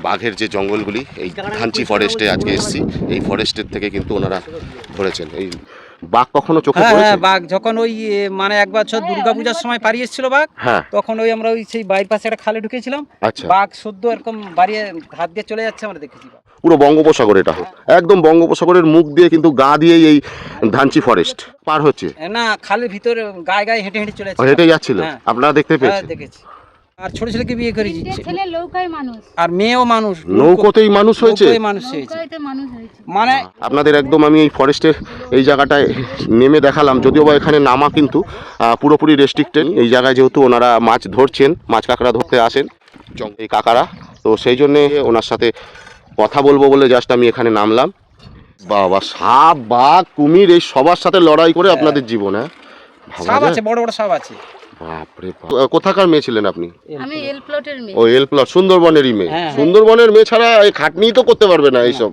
বাঘের যে জঙ্গলগুলি এই ধানচি ফরেস্টে আজকে এসেছি। এই ফরেস্টের থেকে কিন্তু ওনারা ধরেছেন। এই বাঘ কখনো চোখে হ্যাঁ পড়েছে? হ্যাঁ বাঘ যখন ওই মানে এক বছর দুর্গাপূজার সময় পাড়ি এসেছিল বাঘ হ্যাঁ। তখন ওই আমরা ওই সেই বাড়ির পাশে একটা খালে ঢুকেছিলাম। আচ্ছা। বাঘ সদ্য এরকম বাড়িয়ে হাত দিয়ে চলে যাচ্ছে আমরা দেখেছি পুরো বঙ্গোপসাগর এটা একদম বঙ্গোপসাগরের মুখ দিয়ে কিন্তু গা দিয়েই এই ধানচি ফরেস্ট পার হচ্ছে। না খালের ভিতরে গায়ে গায়ে হেঁটে হেঁটে চলে যাচ্ছে হেঁটে যাচ্ছিল। হ্যাঁ। আপনারা দেখতে হ্যাঁ পেয়েছেন। দেখেছি। আর ছোট ছেলেকে বিয়ে করে দিচ্ছে। ছেলে মানুষ। আর মেয়েও মানুষ। নৌকোতেই মানুষ হয়েছে? নৌকোয় মানুষ হয়েছে। নৌকায়তে মানুষ হয়েছে। মানে আপনাদের একদম আমি এই ফরেস্টের এই জায়গাটায় নেমে দেখালাম যদিও বা এখানে নামা কিন্তু পুরোপুরি রেস্ট্রিক্টেড এই জায়গায় যেহেতু ওনারা মাছ ধরছেন মাছ কাঁকড়া ধরতে আসেন এই কাকারা। তো সেই জন্যে ওনার সাথে কথা বলব বলে জাস্ট আমি এখানে নামলাম। বাবা সাপ বাঘ কুমির এই সবার সাথে লড়াই করে আপনাদের জীবন হ্যাঁ? সাপ আছে বড় বড় সাপ আছে। বাপরে বাপ। কোথাকার মেয়ে ছিলেন আপনি আমি এল প্লটের মেয়ে ও এল প্লট সুন্দরবনেরই মেয়ে হ্যাঁ। সুন্দরবনের মেয়ে ছাড়া এই খাটনি তো করতে পারবে না এইসব